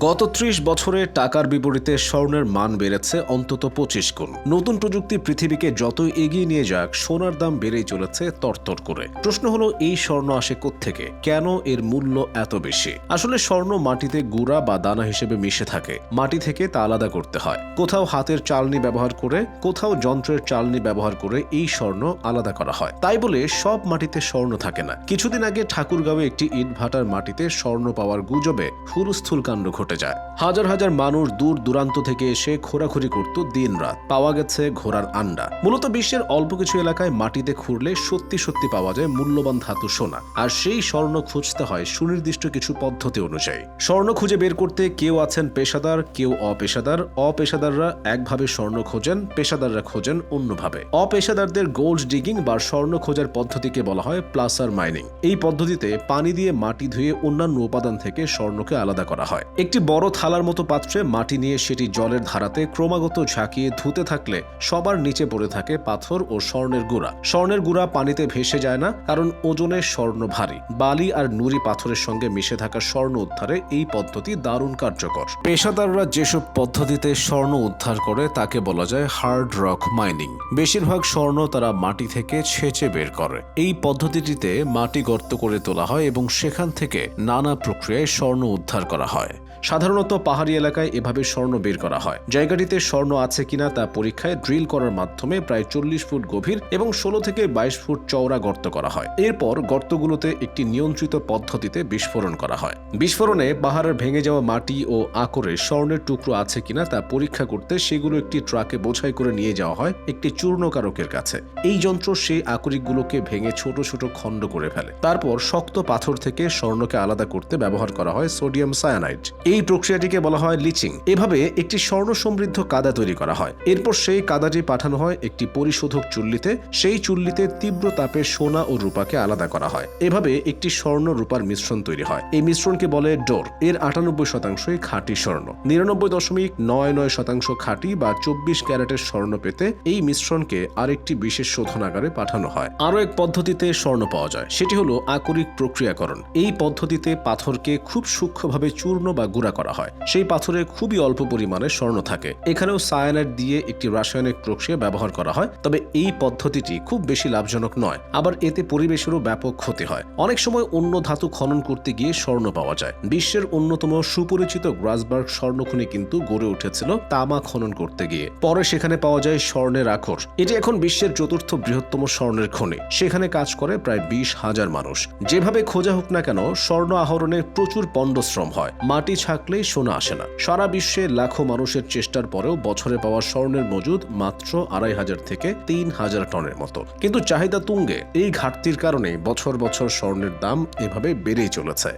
গত ত্রিশ বছরে টাকার বিপরীতে স্বর্ণের মান বেড়েছে অন্তত পঁচিশ গুণ। নতুন প্রযুক্তি পৃথিবীকে যতই এগিয়ে নিয়ে যাক, সোনার দাম বেড়েই চলেছে তরতর করে। প্রশ্ন হলো, এই স্বর্ণ আসে থেকে কেন এর মূল্য এত বেশি? আসলে স্বর্ণ মাটিতে গুঁড়া বা দানা হিসেবে মিশে থাকে। মাটি থেকে তা আলাদা করতে হয়। কোথাও হাতের চালনি ব্যবহার করে, কোথাও যন্ত্রের চালনি ব্যবহার করে এই স্বর্ণ আলাদা করা হয়। তাই বলে সব মাটিতে স্বর্ণ থাকে না। কিছুদিন আগে ঠাকুরগাঁওয়ে একটি ইট ভাটার মাটিতে স্বর্ণ পাওয়ার গুজবে হুলস্থুল কাণ্ড ঘটে। যায়। হাজার হাজার মানুষ দূর দূরান্ত থেকে এসে ঘোরাঘুরি করত দিন রাত পাওয়া গেছে ঘোড়ার আন্ডা। মূলত বিশ্বের অল্প কিছু এলাকায় মাটিতে খুঁড়লে সত্যি সত্যি পাওয়া যায় মূল্যবান ধাতু সোনা। আর সেই স্বর্ণ খুঁজতে হয় সুনির্দিষ্ট কিছু পদ্ধতি অনুযায়ী। স্বর্ণ খুঁজে বের করতে কেউ আছেন পেশাদার, কেউ অপেশাদার। অপেশাদাররা একভাবে স্বর্ণ খোঁজেন, পেশাদাররা খোঁজেন অন্যভাবে। অপেশাদারদের গোল্ড ডিগিং বা স্বর্ণ খোঁজার পদ্ধতিকে বলা হয় প্লাসার মাইনিং। এই পদ্ধতিতে পানি দিয়ে মাটি ধুয়ে অন্যান্য উপাদান থেকে স্বর্ণকে আলাদা করা হয়। একটি বড় থালার মতো পাত্রে মাটি নিয়ে সেটি জলের ধারাতে ক্রমাগত ঝাঁকিয়ে ধুতে থাকলে সবার নিচে পড়ে থাকে পাথর ও স্বর্ণের গুঁড়া। স্বর্ণের গুঁড়া পানিতে ভেসে যায় না, কারণ ওজনে স্বর্ণ ভারী। বালি আর নুড়ি পাথরের সঙ্গে মিশে থাকা স্বর্ণ উদ্ধারে এই পদ্ধতি দারুণ কার্যকর। পেশাদাররা যেসব পদ্ধতিতে স্বর্ণ উদ্ধার করে তাকে বলা যায় হার্ড রক মাইনিং। বেশিরভাগ স্বর্ণ তারা মাটি থেকে ছেঁচে বের করে। এই পদ্ধতিটিতে মাটি গর্ত করে তোলা হয় এবং সেখান থেকে নানা প্রক্রিয়ায় স্বর্ণ উদ্ধার করা হয়। সাধারণত পাহাড়ি এলাকায় এভাবে স্বর্ণ বের করা হয়। জায়গাটিতে স্বর্ণ আছে কিনা তা পরীক্ষায় ড্রিল করার মাধ্যমে প্রায় চল্লিশ ফুট গভীর এবং ষোলো থেকে বাইশ ফুট চওড়া গর্ত করা হয়। এরপর গর্তগুলোতে একটি নিয়ন্ত্রিত পদ্ধতিতে বিস্ফোরণ করা হয়। বিস্ফোরণে পাহাড়ের ভেঙে যাওয়া মাটি ও আকরে স্বর্ণের টুকরো আছে কিনা তা পরীক্ষা করতে সেগুলো একটি ট্রাকে বোঝাই করে নিয়ে যাওয়া হয় একটি চূর্ণকারকের কাছে। এই যন্ত্র সেই আকরিকগুলোকে ভেঙে ছোট ছোট খণ্ড করে ফেলে। তারপর শক্ত পাথর থেকে স্বর্ণকে আলাদা করতে ব্যবহার করা হয় সোডিয়াম সায়ানাইড। এই প্রক্রিয়াটিকে বলা হয় লিচিং। এভাবে একটি স্বর্ণ সমৃদ্ধ কাদা তৈরি করা হয়। এরপর সেই কাদাটি পাঠানো হয় একটি পরিশোধক চুল্লিতে। সেই চুল্লিতে তীব্র তাপে সোনা ও রূপাকে আলাদা করা হয়। এভাবে একটি স্বর্ণ রূপার মিশ্রণ তৈরি হয়। এই মিশ্রণকে বলে ডোর। এর আটানব্বই শতাংশই খাঁটি স্বর্ণ। নিরানব্বই দশমিক নয় নয় শতাংশ খাঁটি বা চব্বিশ ক্যারেটের স্বর্ণ পেতে এই মিশ্রণকে আরেকটি বিশেষ শোধনাগারে পাঠানো হয়। আরও এক পদ্ধতিতে স্বর্ণ পাওয়া যায়। সেটি হলো আকরিক প্রক্রিয়াকরণ। এই পদ্ধতিতে পাথরকে খুব সূক্ষ্মভাবে চূর্ণ বা গুঁড়া করা হয়। সেই পাথরে খুবই অল্প পরিমাণে স্বর্ণ থাকে। এখানেও সায়ানাইড দিয়ে একটি রাসায়নিক প্রক্রিয়া ব্যবহার করা হয়, তবে এই পদ্ধতিটি খুব বেশি লাভজনক নয়। আবার এতে পরিবেশেরও ব্যাপক ক্ষতি হয়। অনেক সময় অন্য ধাতু খনন করতে গিয়ে স্বর্ণ পাওয়া যায়। বিশ্বের অন্যতম সুপরিচিত গ্রাসবার্গ স্বর্ণখনি কিন্তু গড়ে উঠেছিল তামা খনন করতে গিয়ে। পরে সেখানে পাওয়া যায় স্বর্ণের আখর। এটি এখন বিশ্বের চতুর্থ বৃহত্তম স্বর্ণের খনি। সেখানে কাজ করে প্রায় বিশ হাজার মানুষ। যেভাবে খোঁজা হোক না কেন, স্বর্ণ আহরণে প্রচুর পণ্ডশ্রম হয়। মাটি ছাকলেই সোনা আসে না। সারা বিশ্বে লাখো মানুষের চেষ্টার পরেও বছরে পাওয়া স্বর্ণের মজুদ মাত্র আড়াই হাজার থেকে তিন হাজার টনের মতো। কিন্তু চাহিদা তুঙ্গে। এই ঘাটতির কারণে বছর বছর স্বর্ণের দাম এভাবে বেড়েই চলেছে।